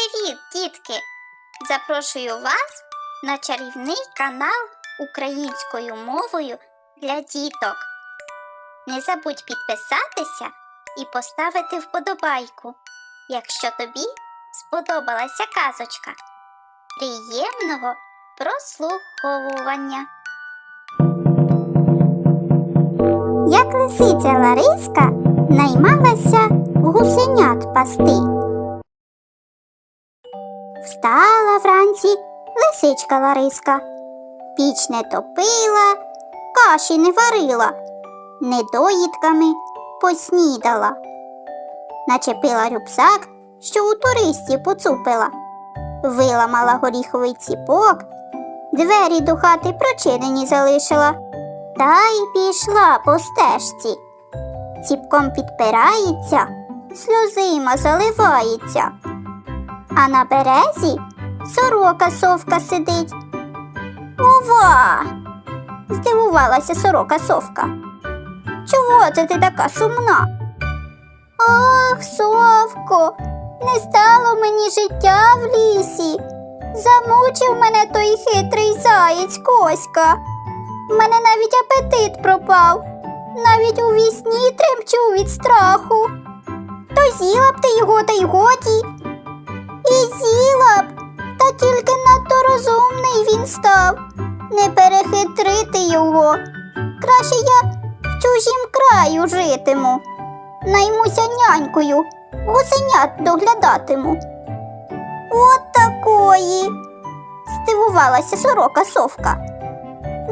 Привіт, дітки! Запрошую вас на чарівний канал українською мовою для діток. Не забудь підписатися і поставити вподобайку, якщо тобі сподобалася казочка. Приємного прослуховування! Як лисиця Лариска наймалася гусенят пасти. Встала вранці лисичка Лариска, піч не топила, каші не варила, недоїдками поснідала. Начепила рюкзак, що у туристів поцупила, виламала горіховий ціпок, двері до хати прочинені залишила, та й пішла по стежці. Ціпком підпирається, сльозима заливається. А на березі сорока совка сидить. Ова! здивувалася сорока совка. Чого це ти така сумна? Ах, совко, не стало мені життя в лісі. Замучив мене той хитрий заєць Коська. В мене навіть апетит пропав. Навіть у вісні тремчу від страху. То з'їла б ти його, та й годі. І з'їла б, та тільки надто розумний він став. Не перехитрити його. Краще я в чужім краю житиму. Наймуся нянькою, гусенят доглядатиму. От такої. здивувалася сорока совка.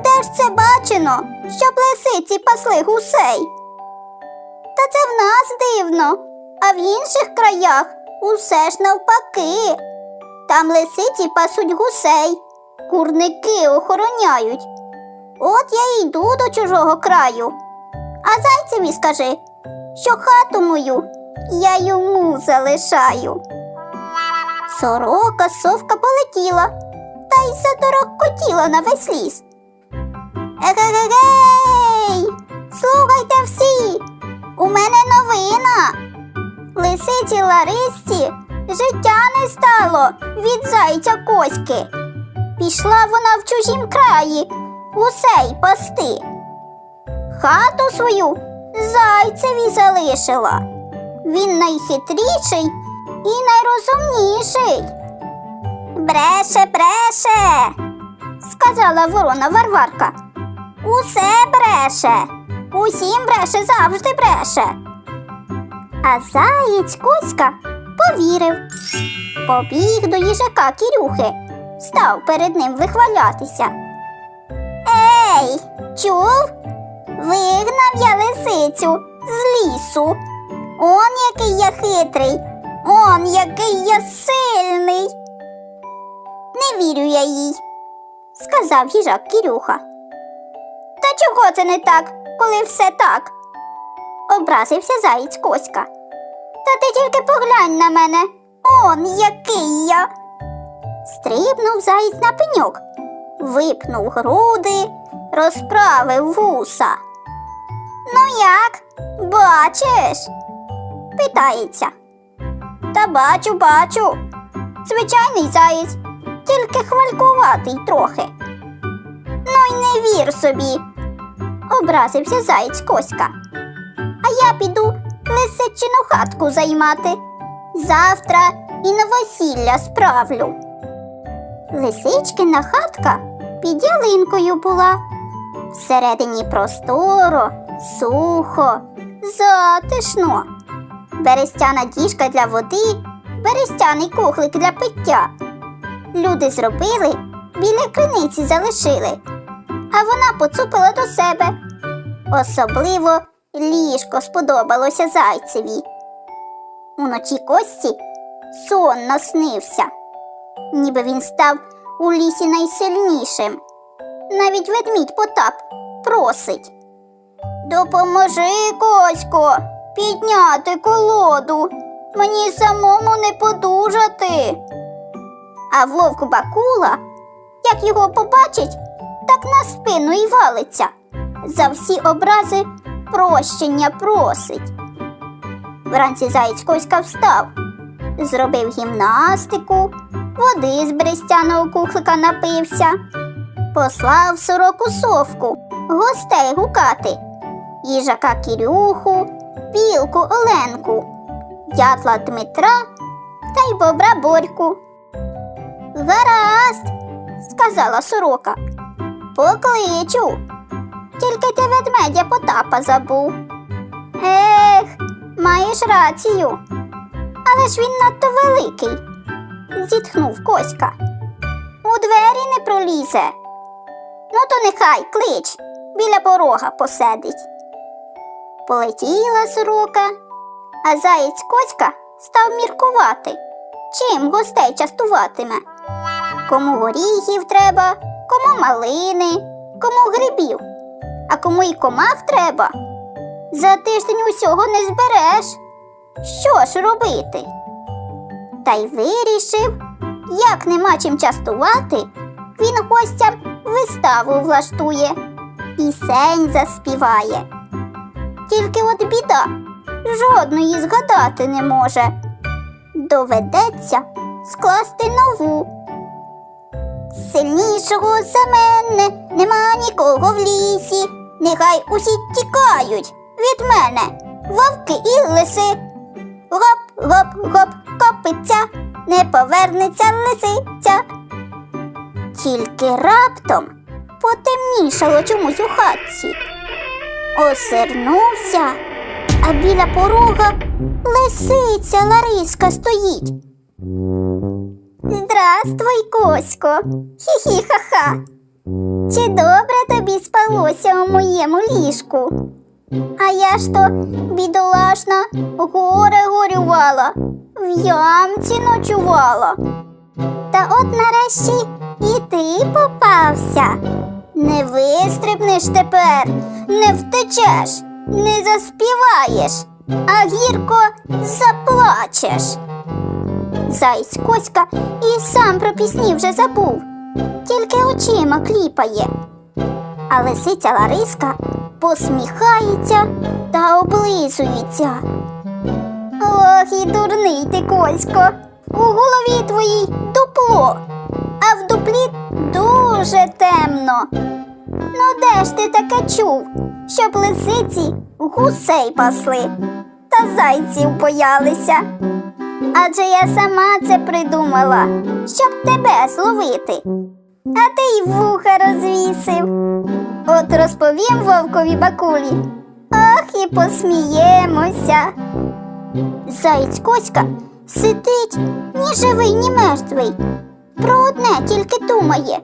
Де ж це бачено, щоб лисиці пасли гусей? Та це в нас дивно, а в інших краях усе ж навпаки. Там лисиці пасуть гусей, курники охороняють. От я йду до чужого краю. А зайцеві скажи, що хату мою я йому залишаю. Сорока совка полетіла та й заторохкотіла на весь ліс. Егегегей! Слухайте всі! У мене новина. Лисиці Ларисці життя не стало від зайця Коськи. Пішла вона в чужім краї гусей пасти. Хату свою зайцеві залишила. Він найхитріший і найрозумніший. Бреше, бреше, сказала ворона Варварка. Усе бреше, усім бреше, завжди бреше. А заєць Коська повірив. Побіг до їжака Кірюхи, став перед ним вихвалятися. Ей, чув? Вигнав я лисицю з лісу. Он який я хитрий, он який я сильний. Не вірю я їй, сказав їжак Кірюха. Та чого це не так, коли все так? Образився заєць Коська. Та ти тільки поглянь на мене. Он який я. Стрибнув заєць на пеньок, випнув груди, розправив вуса. Ну як, бачиш? питається. Та бачу, бачу. Звичайний заєць, тільки хвалькуватий трохи. Ну й не вір собі, образився заєць Коська. А я піду лисичину хатку займати. Завтра і новосілля справлю. Лисичкина хатка під ялинкою була. Всередині просторо, сухо, затишно. Берестяна діжка для води, берестяний кухлик для пиття. Люди зробили, біля криниці залишили, а вона поцупила до себе. Особливо ліжко сподобалося зайцеві. Уночі кості сон наснився, ніби він став у лісі найсильнішим. Навіть ведмідь Потап просить. Допоможи, Косько, підняти колоду. Мені самому не подужати. А вовк Бакула, як його побачить, так на спину і валиться. За всі образи прощення просить. Вранці заєць Коська встав, зробив гімнастику, води з берестяного кухлика напився, послав сороку совку, гостей гукати, їжака Кірюху, білку Оленку, дятла Дмитра та й бобра Борьку. Гаразд, сказала сорока. Покличу. Тільки ти ведмедя Потапа забув. Ех, маєш рацію. Але ж він надто великий, зітхнув Коська. У двері не пролізе. Ну, то нехай клич, біля порога посидить. Полетіла сорока, а заєць Коська став міркувати, чим гостей частуватиме. Кому горіхів треба, кому малини, кому грибів, а кому й комах треба. За тиждень усього не збереш. Що ж робити? Та й вирішив, як нема чим частувати, він гостям виставу влаштує, пісень заспіває. Тільки от біда, жодної згадати не може. Доведеться скласти нову. Сильнішого за мене нема нікого в лісі. Нехай усі тікають від мене, вовки і лиси. Гоп, гоп, гоп, копиться, не повернеться лисиця. Тільки раптом потемнішало чомусь у хатці. Осернувся, а біля порога лисиця Лариска стоїть. Здравствуй, Косько. Хі-хі-ха-ха. Чи добре тобі спалося у моєму ліжку? А я ж то, бідолашна, горе горювала, в ямці ночувала. Та от нарешті і ти попався. Не вистрибнеш тепер, не втечеш, не заспіваєш, а гірко заплачеш. Заєць Коська і сам про пісні вже забув, тільки очима кліпає. А лисиця Лариска посміхається та облизується. Ох, і дурний ти, Косько, у голові твоїй дупло, а в дуплі дуже темно. Ну де ж ти таке чув, щоб лисиці гусей пасли та зайців боялися? Адже я сама це придумала, щоб тебе зловити. А ти й вуха розвісив. От розповім вовкові бакулі. Ах, і посміємося. Заєць Коська сидить ні живий, ні мертвий. Про одне тільки думає,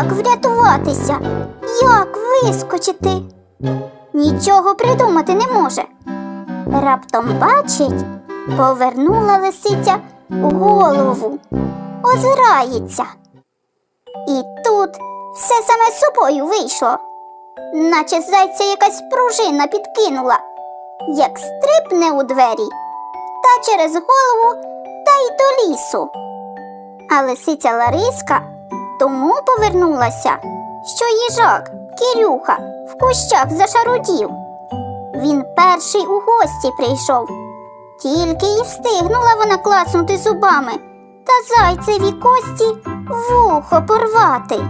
як врятуватися, як вискочити. Нічого придумати не може. Раптом бачить, повернула лисиця голову, озирається. І тут все саме собою вийшло, наче зайця якась пружина підкинула, як стрипне у двері, та через голову, та й до лісу. А лисиця Лариска тому повернулася, що їжак Кирюха в кущах зашарудів. Він перший у гості прийшов. Тільки й встигнула вона клацнути зубами та зайцеві кості вухо порвати.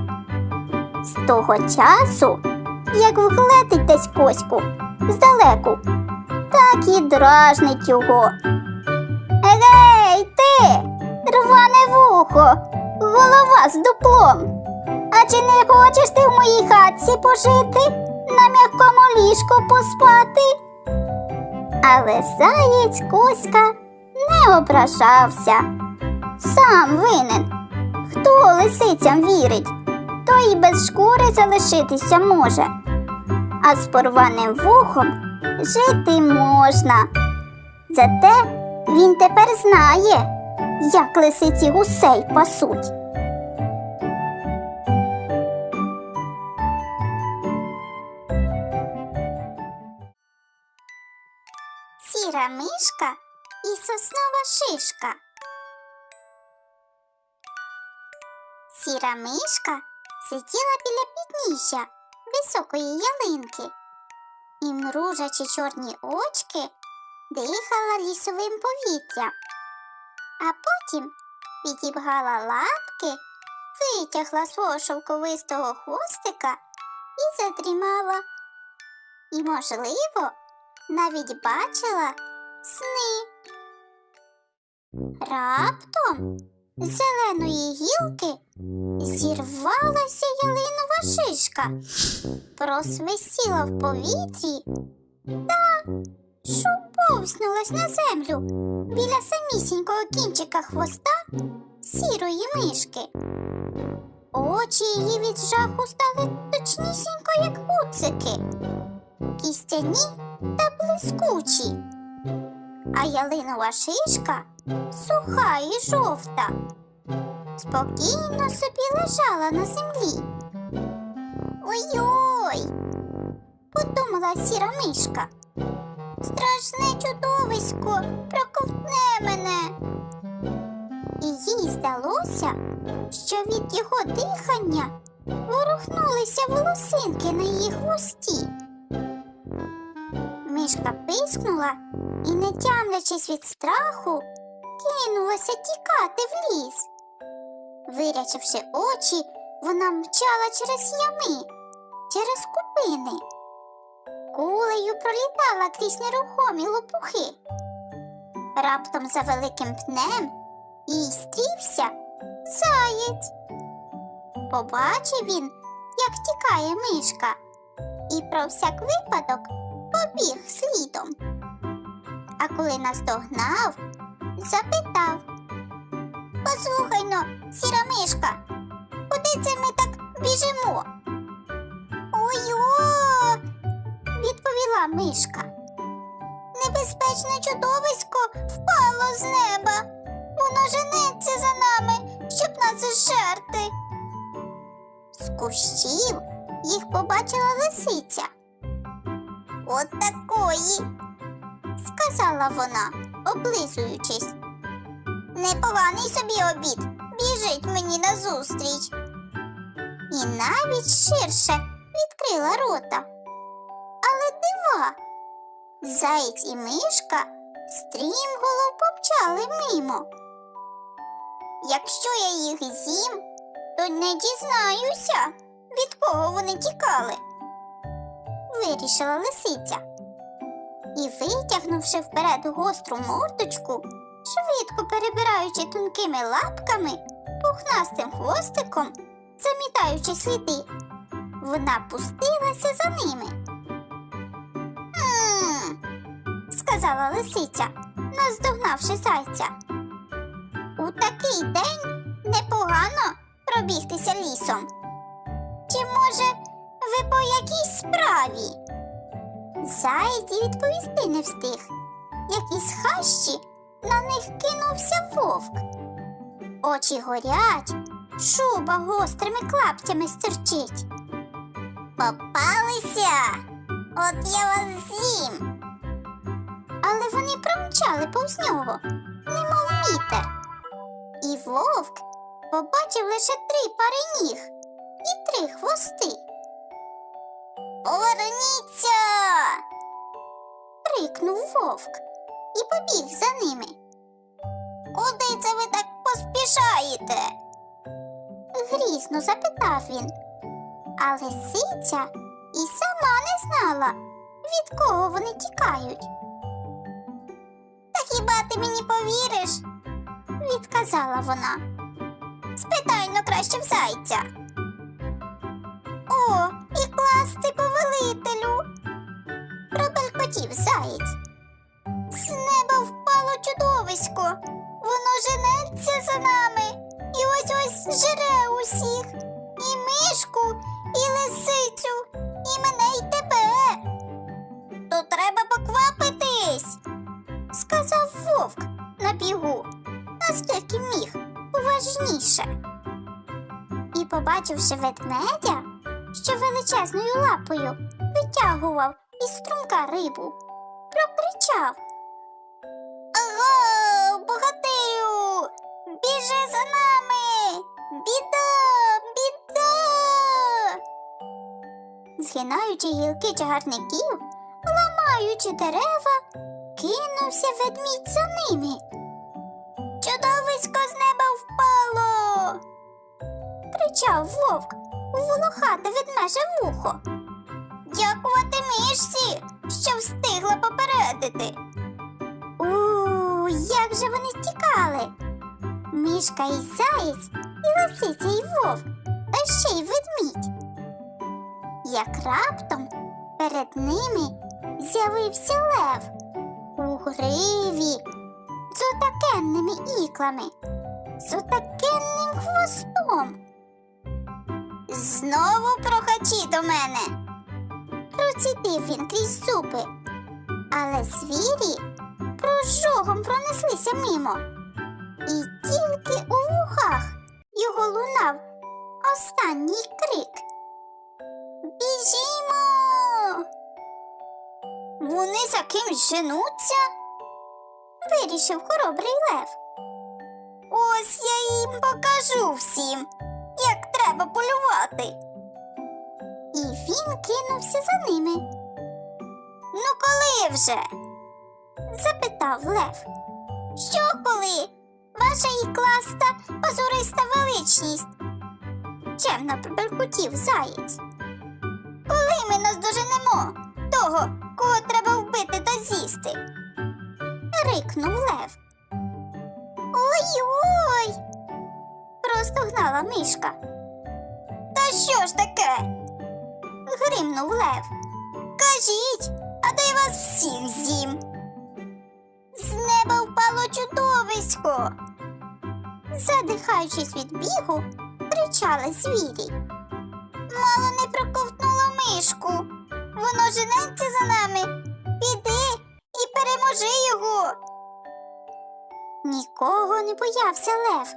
З того часу, як вгледить десь коську здалеку, так і дражнить його. Егей, ти, рване вухо, голова з дуплом. А чи не хочеш ти в моїй хатці пожити, на м'якому ліжку поспати? Але заєць Коська не ображався. Сам винен. Хто лисицям вірить, той і без шкури залишитися може. А з порваним вухом жити можна. Зате він тепер знає, як лисиці гусей пасуть. Сіра мишка і соснова шишка. Сіра мишка сиділа біля підніжжя високої ялинки і, мружачи чорні очки, дихала лісовим повітрям. а потім підібгала лапки, витягла свого шовковистого хвостика і задрімала. І, можливо, навіть бачила сни. Раптом з зеленої гілки зірвалася ялинова шишка, просвистіла в повітрі та шуповснулась на землю. Біля самісінького кінчика хвоста сірої мишки. Очі її від жаху стали точнісінько, як гуцики, кістяні та блискучі, а ялинова шишка суха і жовта, спокійно собі лежала на землі. Ой-ой, подумала сіра мишка. Страшне чудовисько проковтне мене. І їй здалося, що від його дихання ворухнулися волосинки на її хвості. Мишка пискнула і, не тямлячись від страху, кинулася тікати в ліс. Вирячивши очі, вона мчала через ями, через купини. Кулею пролітала крізь нерухомі лопухи. Раптом за великим пнем їй стрівся заєць. Побачив він, як тікає мишка, і про всяк випадок побіг слідом. А коли наздогнав, запитав Послухай но, сіра мишка, куди це ми так біжимо? Ой-о, відповіла мишка. Небезпечне чудовисько впало з неба. Воно женеться за нами, щоб нас зжерти. З кущів їх побачила лисиця. От такої, сказала вона, облизуючись. Непоганий собі обід. Біжить мені назустріч. І навіть ширше відкрила рота. Але дива. Заєць і мишка стрімголов помчали мимо. Якщо я їх з'їм, то не дізнаюся, від кого вони тікали. Вирішила лисиця. І, витягнувши вперед гостру мордочку, швидко перебираючи тонкими лапками, пухнастим хвостиком, замітаючи сліди, вона пустилася за ними. Сказала лисиця, наздогнавши зайця. У такий день непогано пробігтися лісом. Чи, може, ви по якійсь справі? Заєць відповісти не встиг, як із хащі на них кинувся вовк. Очі горять, шуба гострими клаптями стирчить. Попалися, от я вас з'їм. Але вони промчали повз нього, немов вітер. І вовк побачив лише три пари ніг і три хвости. Поверніться. крикнув вовк і побіг за ними. Куди це ви так поспішаєте? грізно запитав він. А лисиця і сама не знала, від кого вони тікають. Та хіба ти мені повіриш? відказала вона. Спитай ну краще в зайця. І класти повелителю. Пробелькотів заєць. З неба впало чудовисько. Воно женеться за нами. І ось ось жере усіх. І мишку, і лисицю, і мене, і тебе. То треба поквапитись, сказав вовк на бігу, наскільки міг, уважніше. І, побачивши ведмедя, що величезною лапою витягував із струмка рибу, прокричав. Аго, богатирю, біжи за нами. Біда, біда. Згинаючи гілки чагарників, ламаючи дерева, кинувся ведмідь за ними. Чудовисько з неба впало. кричав вовк у волохате ведмеже вухо. Дякувати мишці, що встигла попередити. У, як же вони тікали. Мішка і заєць, і лисиця, і вовк, та ще й ведмідь. Як раптом перед ними з'явився лев у гриві з отакенними іклами, з отакенним хвостом. Знову прохачі до мене. Процідив він крізь зуби, але звірі прожогом пронеслися мимо. І тільки у вухах його лунав останній крик. Біжімо! Вони за кимсь женуться? Вирішив хоробрий лев. Ось я їм покажу всім, треба полювати. І він кинувся за ними. Ну, коли вже? запитав Лев. Що коли? Ваша ікласта позориста величність. Чемно пробелькотів заєць. Коли ми наздоженемо того, кого треба вбити та з'їсти? рикнув Лев. Ой-ой. Просто гнала мишка. Що ж таке? гримнув Лев. Кажіть, а то я вас всіх з'їм. З неба впало чудовисько. Задихаючись від бігу, кричали звірі. Мало не проковтнуло мишку. Воно женеться за нами. Піди і переможи його. Нікого не боявся Лев,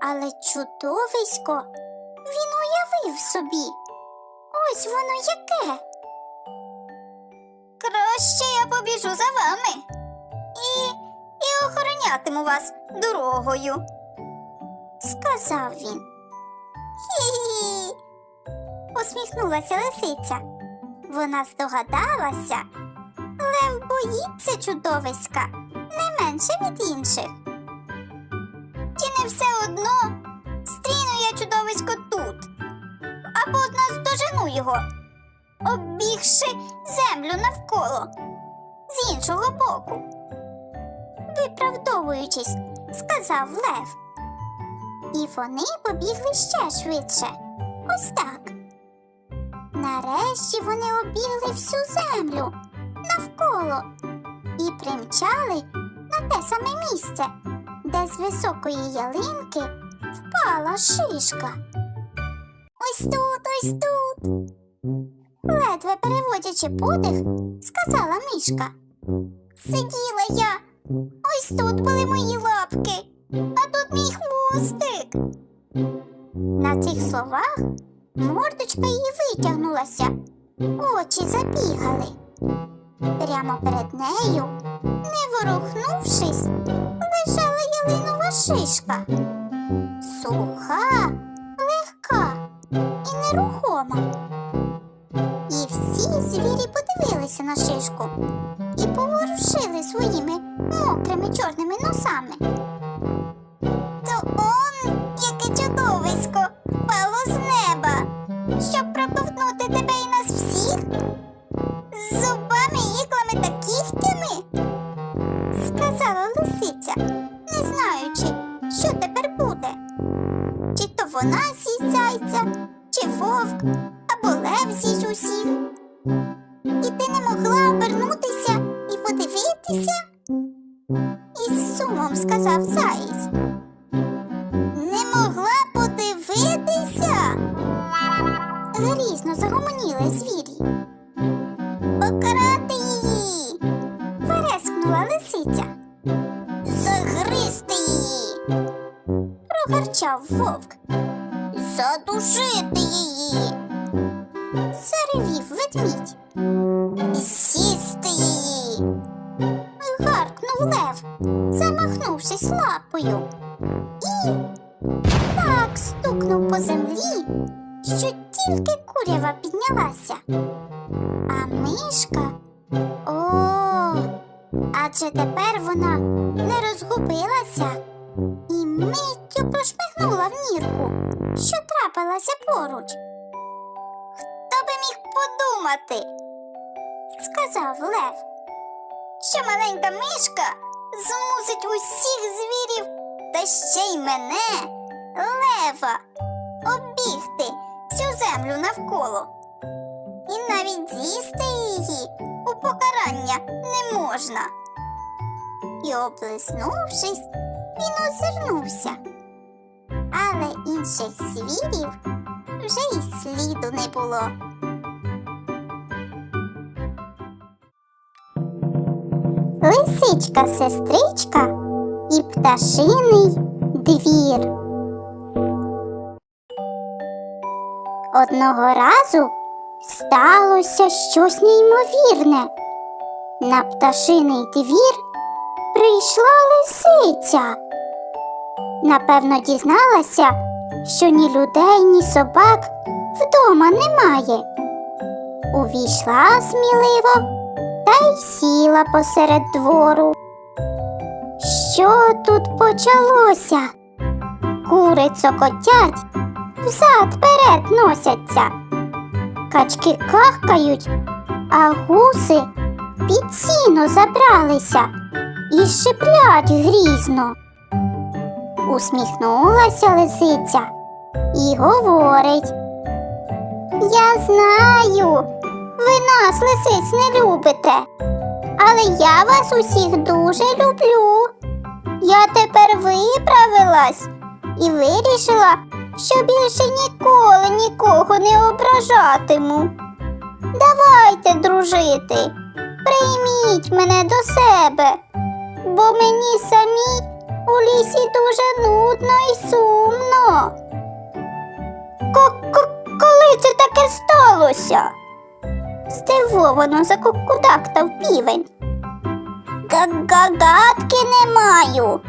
але чудовисько уявив собі. Ось воно яке. Краще я побіжу за вами і, і охоронятиму вас дорогою, сказав він. Хі-хі. посміхнулася лисиця. Вона здогадалася. Лев боїться чудовиська не менше від інших. Чи не все одно стріну я чудовисько або наздожену його, оббігши землю навколо з іншого боку. Виправдовуючись, сказав Лев. І вони побігли ще швидше. Ось так. Нарешті вони обігли всю землю навколо і примчали на те саме місце, де з високої ялинки впала шишка. Ось тут, ось тут. Ледве переводячи подих, сказала мишка. Сиділа я. Ось тут були мої лапки, а тут мій хвостик. На цих словах мордочка її витягнулася, очі забігали. Прямо перед нею, не ворухнувшись, лежала ялинова шишка. Суха, і нерухома. І всі звірі подивилися на шишку і поворушили своїми мокрими чорними носами. Прогарчав вовк. Задушити її. Маленька змусить усіх звірів та ще й мене, лева, оббігти всю землю навколо. І навіть з'їсти її у покарання не можна. І облизнувшись, він озирнувся. Але інших звірів вже й сліду не було. Лисичка сестричка і пташиний двір. Одного разу сталося щось неймовірне. На пташиний двір прийшла лисиця. Напевно, дізналася, що ні людей, ні собак вдома немає. Увійшла сміливо та й сіла посеред двору. Що тут почалося? Кури цокотять, взад перед носяться. Качки кахкають, а гуси під сіно забралися і шиплять грізно. Усміхнулася лисиця і говорить. Я знаю, ви нас, лисиць, не любите, але я вас усіх дуже люблю. Я тепер виправилась і вирішила, що більше ніколи нікого не ображатиму. Давайте дружити, прийміть мене до себе, бо мені самій у лісі дуже нудно і сумно. Ко-ко- Коли це таке сталося? Здивовано закукудактав півень. Гагадки не маю.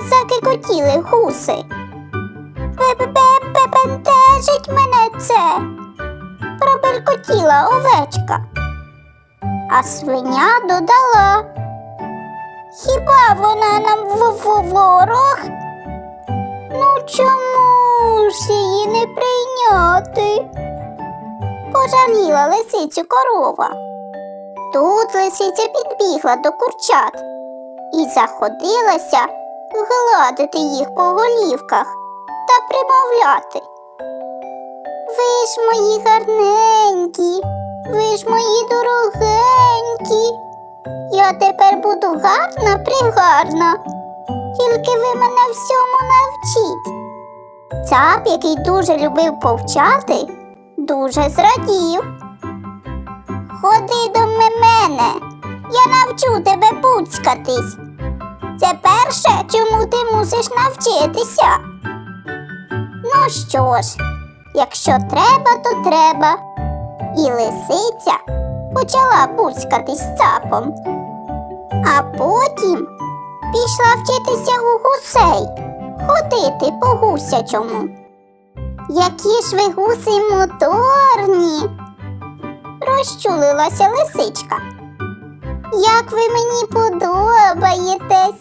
Закикотіли гуси. Бе-бе-бе бентежить мене це. Пробелькотіла овечка. А свиня додала. Хіба вона нам ворог? Ну чому ж її не прийняти? Пожаліла лисицю корова. Тут лисиця підбігла до курчат і заходилася гладити їх по голівках та примовляти. Ви ж мої гарненькі, ви ж мої дорогенькі. Я тепер буду гарна пригарна. Тільки ви мене всьому навчіть. Цап, який дуже любив повчати, дуже зрадів. Ходи до мене, я навчу тебе буцькатись. Це перше, чому ти мусиш навчитися. Ну що ж, якщо треба, то треба. І лисиця почала буцькатись цапом. А потім пішла вчитися у гусей, ходити по гусячому. Які ж ви гуси моторні, розчулилася лисичка. Як ви мені подобаєтесь?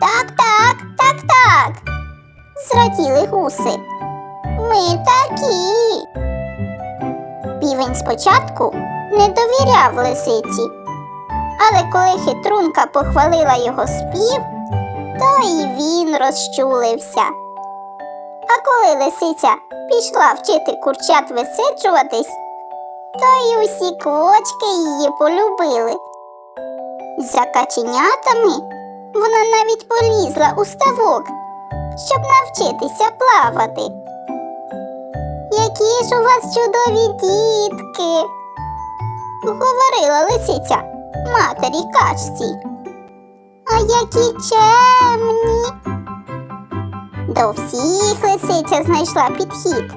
Так, так, так, так. Зраділи гуси. Ми такі. Півень спочатку не довіряв лисиці. Але коли хитрунка похвалила його спів, то і він розчулився. А коли лисиця пішла вчити курчат висиджуватись, то й усі квочки її полюбили. За каченятами вона навіть полізла у ставок, щоб навчитися плавати. Які ж у вас чудові дітки, говорила лисиця матері качці. А які чемні. До всіх лисиця знайшла підхід.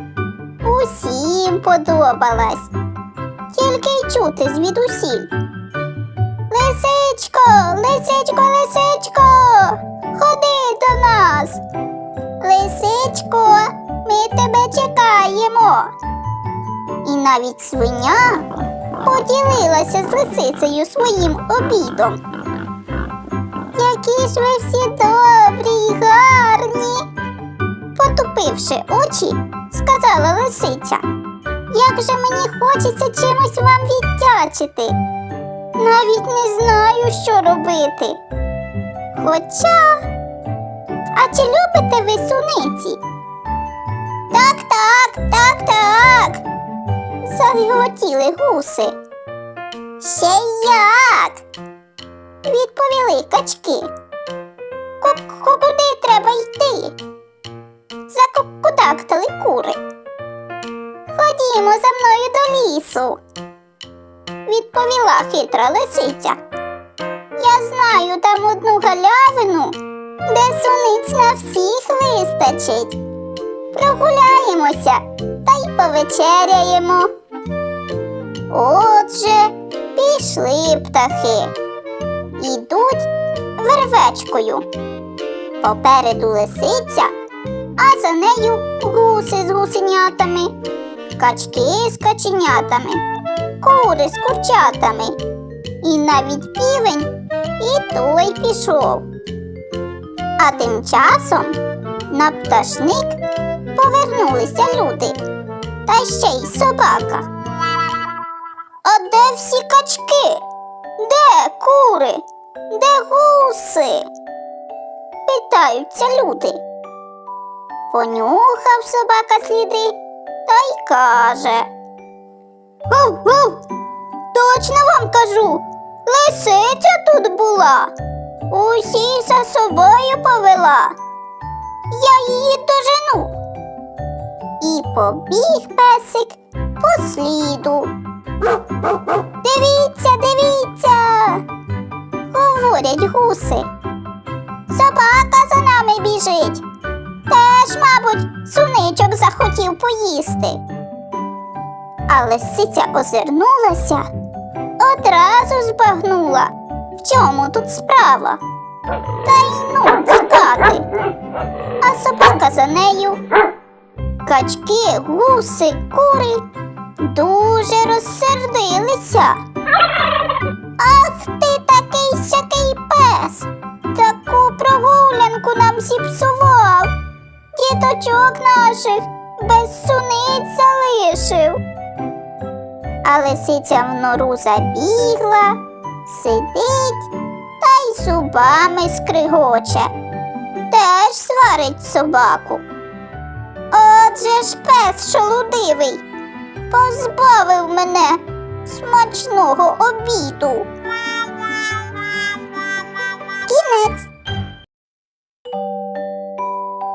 Усім подобалась. Тільки й чути звідусіль. Лисичко, лисичко, лисичко, ходи до нас. Лисичко, ми тебе чекаємо. І навіть свиня поділилася з лисицею своїм обідом. Які ж ви всі добрі й гарні. Потупивши очі, сказала лисиця. Як же мені хочеться чимось вам віддячити. Навіть не знаю, що робити. Хоча. А чи любите ви суниці? Так, так, так, так. Заготіли гуси. Ще як? Відповіли качки. Ку- Куди треба йти? Закукудактали кури. Ходімо за мною до лісу, відповіла хитра лисиця. Я знаю там одну галявину, де суниць на всіх вистачить. Прогуляємося та й повечеряємо. Отже, пішли птахи. Ідуть вервечкою. Попереду лисиця, а за нею гуси з гусенятами, качки з каченятами, кури з курчатами. І навіть півень і той пішов. А тим часом на пташник повернулися люди, та ще й собака. А де всі качки? Де кури? Де гуси? Питаються люди. Понюхав собака сліди та й каже. Гав, гав, точно вам кажу, лисиця тут була. Усі за собою повела. Я її дожену. І побіг песик по сліду. Дивіться, дивіться, говорять гуси. Собака за нами біжить. Теж, мабуть, суничок захотів поїсти. А лисиця озирнулася, одразу збагнула, в чому тут справа. Та й ну тікати. А собака за нею. Качки, гуси, кури дуже розсердилися. Ах ти такий сякий пес. Таку прогулянку нам зіпсував. Діточок наших без суниць залишив. А лисиця в нору забігла, сидить та й зубами скригоче. Теж сварить собаку. Отже ж пес шолудивий позбавив мене смачного обіду. Кінець.